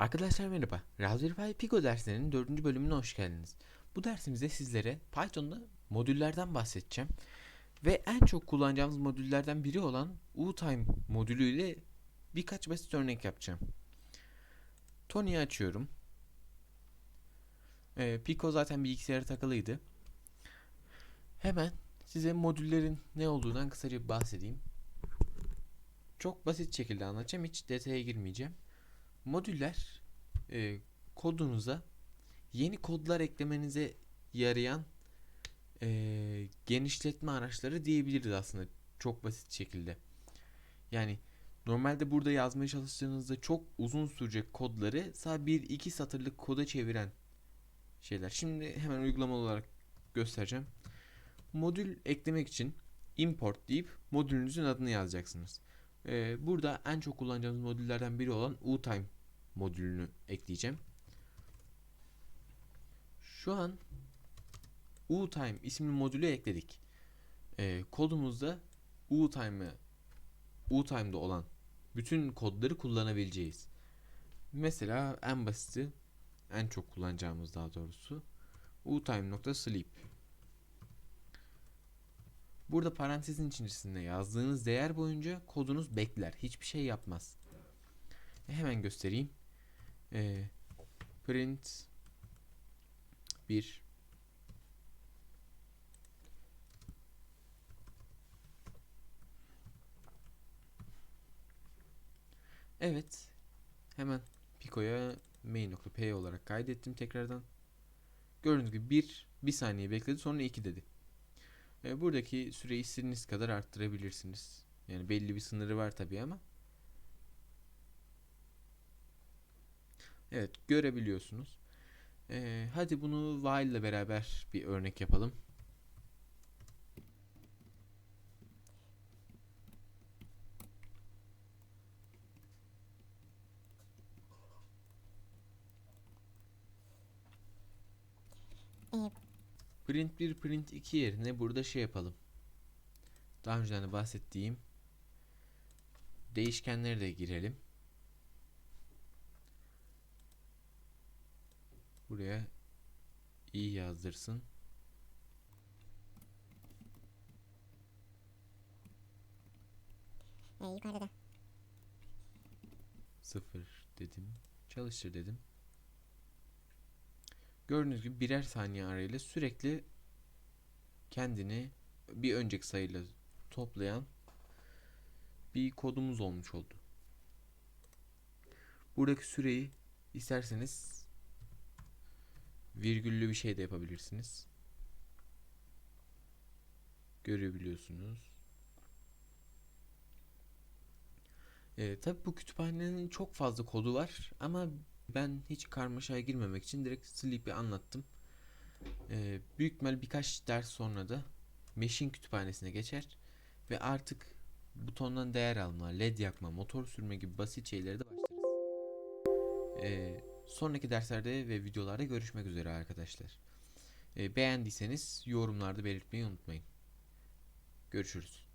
Arkadaşlar merhaba. Raspberry Pi Pico derslerinin 4. bölümüne hoş geldiniz. Bu dersimizde sizlere Python'da modüllerden bahsedeceğim. Ve en çok kullanacağımız modüllerden biri olan uTime modülüyle birkaç basit örnek yapacağım. Tony'yi açıyorum. Ee, Pico zaten bilgisayara takılıydı. Hemen size modüllerin ne olduğundan kısaca bahsedeyim. Çok basit şekilde anlatacağım. Hiç detaya girmeyeceğim. Modüller e, kodunuza yeni kodlar eklemenize yarayan e, genişletme araçları diyebiliriz aslında çok basit şekilde. Yani normalde burada yazmaya çalıştığınızda çok uzun sürecek kodları sadece bir iki satırlık koda çeviren şeyler. Şimdi hemen uygulamalı olarak göstereceğim. Modül eklemek için import deyip modülünüzün adını yazacaksınız. Ee, burada en çok kullanacağımız modüllerden biri olan uTime modülünü ekleyeceğim. Şu an uTime isimli modülü ekledik. Ee, kodumuzda uTime'ı uTime'da olan bütün kodları kullanabileceğiz. Mesela en basiti en çok kullanacağımız daha doğrusu utime.sleep Burada parantezin içerisinde yazdığınız değer boyunca kodunuz bekler. Hiçbir şey yapmaz. E, hemen göstereyim. E, print 1 Evet. Hemen Pico'ya main.py olarak kaydettim tekrardan. Gördüğünüz gibi 1 bir saniye bekledi sonra 2 dedi. E, buradaki süreyi istediğiniz kadar arttırabilirsiniz. Yani belli bir sınırı var tabi ama. Evet görebiliyorsunuz. E, hadi bunu while ile beraber bir örnek yapalım. Print 1, print 2 yerine burada şey yapalım. Daha önceden de bahsettiğim değişkenleri de girelim. Buraya iyi yazdırsın. e, yukarıda da. 0 dedim. Çalıştır dedim. Gördüğünüz gibi birer saniye arayla sürekli kendini bir önceki sayıyla toplayan bir kodumuz olmuş oldu. Buradaki süreyi isterseniz virgüllü bir şey de yapabilirsiniz. Görebiliyorsunuz. Ee, tabii bu kütüphanenin çok fazla kodu var ama ben hiç karmaşaya girmemek için direkt Sleep'i anlattım. Ee, büyük ihtimal birkaç ders sonra da Machine kütüphanesine geçer ve artık butondan değer alma, led yakma, motor sürme gibi basit şeylere de başlarız. Ee, sonraki derslerde ve videolarda görüşmek üzere arkadaşlar. Ee, beğendiyseniz yorumlarda belirtmeyi unutmayın. Görüşürüz.